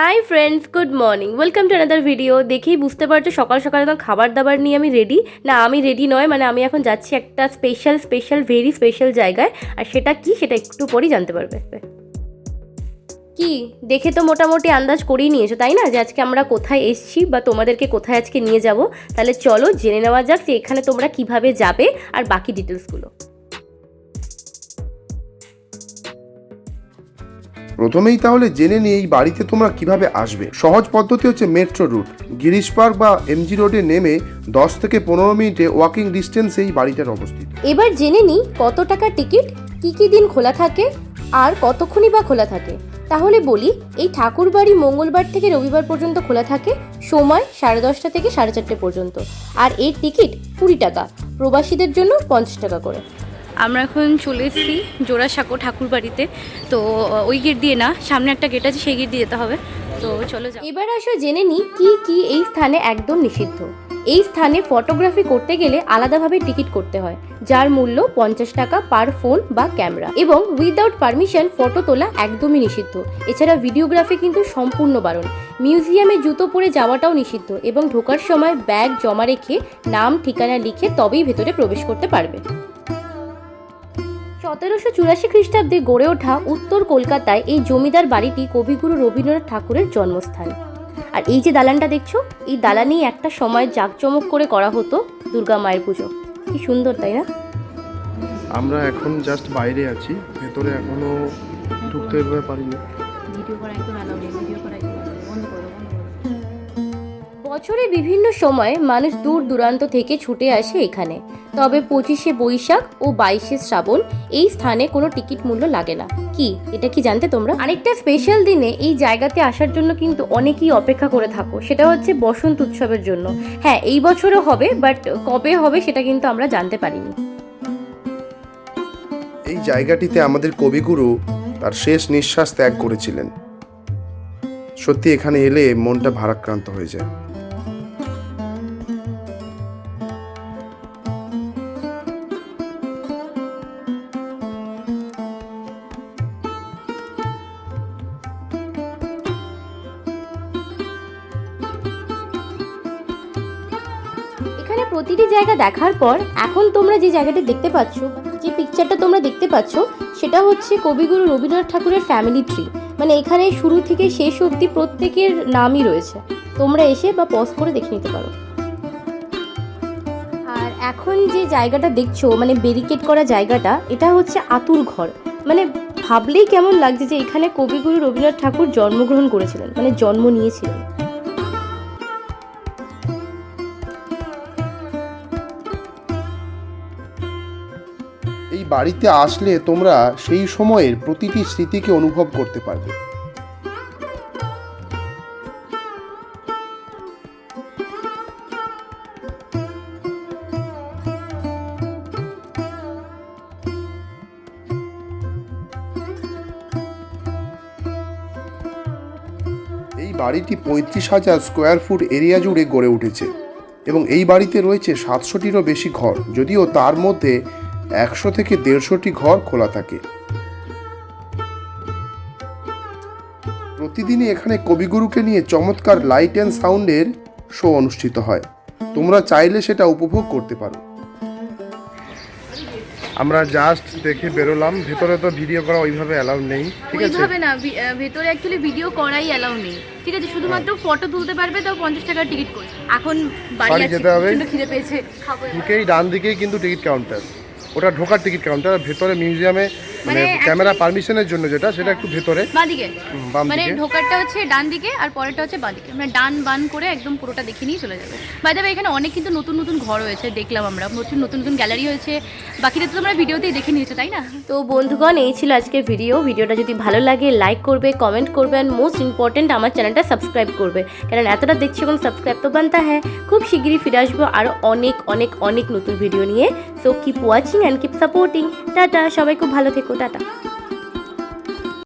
Hi friends good morning welcome to another video দেখেই বুঝতে পারছ, সকাল সকাল একদম খাবার দাবার নিয়ে আমি রেডি না, আমি রেডি নয় মানে আমি এখন যাচ্ছি একটা স্পেশাল স্পেশাল ভেরি স্পেশাল জায়গায়। আর সেটা কি, সেটা একটু পরেই জানতে পারবে। কি? দেখে তো মোটামুটি আন্দাজ করেই নিয়েছো, তাই না? যে আজকে আমরা কোথায় এসছি বা তোমাদেরকে কোথায় আজকে নিয়ে যাব। তাহলে চলো, জেনে নেওয়া যাক যে এখানে তোমরা কীভাবে যাবে আর বাকি ডিটেলসগুলো প্রথমেই তাহলে জেনে নিই এই বাড়িতে তোমরা কীভাবে আসবে। সহজ পদ্ধতি হচ্ছে মেট্রো রুট গিরিশ পার্ক বা এমজি রোডে নেমে দশ থেকে পনেরো মিনিটে ওয়াকিং ডিস্টেন্সে এই বাড়িটার অবস্থিত। এবার জেনে নিই কত টাকা টিকিট কি কি দিন খোলা থাকে, আর কতক্ষণই বা খোলা থাকে। তাহলে বলি, এই ঠাকুরবাড়ি মঙ্গলবার থেকে রবিবার পর্যন্ত খোলা থাকে, সময় সাড়ে দশটা থেকে সাড়ে চারটে পর্যন্ত। আর এর টিকিট কুড়ি টাকা, প্রবাসীদের জন্য পঞ্চাশ টাকা করে। আমরা এখন চলে এসেছি জোড়াসাঁকো ঠাকুর বাড়িতে তো, ওই গেট দিয়ে না, সামনে একটা গেট আছে, সেই গেট দিয়ে যেতে হবে। তো, চলো যাও। এবার আসো জেনে নিই কি কি এই স্থানে একদম নিষিদ্ধ। এই স্থানে ফটোগ্রাফি করতে গেলে আলাদাভাবে টিকিট করতে হয়, যার মূল্য পঞ্চাশ টাকা পার ফোন বা ক্যামেরা এবং উইদাউট পারমিশন ফটো তোলা একদমই নিষিদ্ধ। এছাড়া ভিডিওগ্রাফি কিন্তু সম্পূর্ণ বারণ। মিউজিয়ামে জুতো পরে যাওয়াটাও নিষিদ্ধ এবং ঢোকার সময় ব্যাগ জমা রেখে নাম, ঠিকানা লিখে তবেই ভেতরে প্রবেশ করতে পারবে। সতেরোশো চুরাশি খ্রিস্টাব্দে গড়ে ওঠা উত্তর কলকাতায় এই জমিদার বাড়িটি কবিগুরু রবীন্দ্রনাথ ঠাকুরের জন্মস্থান। আর এই যে দালানটা দেখছ এই দালানেই একটা সময় জাঁকজমক করে করা হতো দুর্গা মায়ের পুজো। কি সুন্দর তাই না? আমরা এখন জাস্ট বাইরে আছি ভেতরে এখনও ঢুকতে পারিনি। ভিডিও করা একদম অ্যালাউ নেই ভিডিও করা একদম বন্ধ করো বন্ধ করো। বছরে বিভিন্ন সময়ে মানুষ দূর দূরান্ত থেকে ছুটে আসে এখানে। তবে পঁচিশে বৈশাখ ও বাইশে শ্রাবণ এই স্থানে কোনো টিকিট মূল্য লাগে না। কি? এটা কি জানতে তোমরা? আরেকটা স্পেশাল দিনে এই জায়গাতে আসার জন্য কিন্তু অনেকেই অপেক্ষা করে থাকো। সেটা হচ্ছে বসন্ত উৎসবের জন্য। হ্যাঁ এই বছরও হবে বাট কবে হবে সেটা কিন্তু আমরা জানতে পারিনি। এই জায়গাটিতে আমাদের কবিগুরু তার শেষ নিঃশ্বাস ত্যাগ করেছিলেন। সত্যি এখানে এলে মনটা ভারাক্রান্ত হয়ে যায়। প্রতিটি জায়গা দেখার পর এখন তোমরা যে জায়গাটা দেখতে পাচ্ছ, যে পিকচারটা তোমরা দেখতে পাচ্ছ, সেটা হচ্ছে কবিগুরু রবীন্দ্রনাথ ঠাকুরের ফ্যামিলি ট্রি মানে এখানে শুরু থেকে শেষ অবধি প্রত্যেকের নামই রয়েছে। তোমরা এসে বা পজ করে দেখে নিতে পারো। আর এখন যে জায়গাটা দেখছ মানে ব্যারিকেড করা জায়গাটা, এটা হচ্ছে আতুর ঘর। মানে ভাবলেই কেমন লাগছে যে এখানে কবিগুরু রবীন্দ্রনাথ ঠাকুর জন্মগ্রহণ করেছিলেন মানে জন্ম নিয়েছিলেন। এই বাড়িতে আসলে তোমরা সেই সময়ের প্রতিটি স্মৃতিকে অনুভব করতে পারবে। এই বাড়িটি পঁয়ত্রিশ হাজার স্কোয়ার ফুট এরিয়া জুড়ে গড়ে উঠেছে এবং এই বাড়িতে রয়েছে সাতশোটিরও বেশি ঘর, যদিও তার মধ্যে একশো থেকে দেড়শোটি ঘর খোলা থাকে। প্রতিদিনই এখানে কবিগুরুকে নিয়ে চমৎকার লাইট অ্যান্ড সাউন্ডের শো অনুষ্ঠিত হয়। তোমরা চাইলে সেটা উপভোগ করতে পারো। আমরা জাস্ট দেখে বেরোলাম। ভেতরে তো ভিডিও করা ওইভাবে অ্যালাউ নেই ঠিক আছে? ওইভাবে না ভেতরে অ্যাকচুয়ালি ভিডিও করাই অ্যালাউ নেই ঠিক আছে? শুধুমাত্র ফটো তুলতে পারবে তাও পঞ্চাশ টাকার টিকিট করে। এখন বাড়ি যেতে হবে। খিদে পেয়েছে। খাব এবার। ডান দিকেই কিন্তু টিকিট কাউন্টার ওটা ঢোকার টিকিট কাউন্টার ভেতরে মিউজিয়ামে মানে মানে ক্যামেরা পারমিশনের জন্য যেটা সেটা একটু ভেতরে। বাঁদিকে মানে ঢোকারটা হচ্ছে ডান দিকে আর পরেরটা হচ্ছে বাঁ দিকে। মানে ডান বান করে একদম পুরোটা দেখে নিয়ে চলে যাবে। বাইরে এখানে অনেক কিন্তু নতুন নতুন ঘর হয়েছে দেখলাম আমরা। নতুন নতুন নতুন গ্যালারি হয়েছে। বাকিটা তো তোমরা ভিডিওতেই দেখে নিয়েছো তাই না? তো বন্ধুগণ এই ছিল আজকের ভিডিও ভিডিওটা যদি ভালো লাগে লাইক করবে কমেন্ট করবে অ্যান্ড মোস্ট ইম্পর্টেন্ট আমার চ্যানেলটা সাবস্ক্রাইব করবে। কারণ এতটা দেখছি এখন সাবস্ক্রাইব তো বানতা হ্যাঁ খুব শিগগিরই ফিরে আসব আরও অনেক অনেক অনেক নতুন ভিডিও নিয়ে। So keep watching and keep supporting tata সবাই খুব ভালো থেকো। টাটা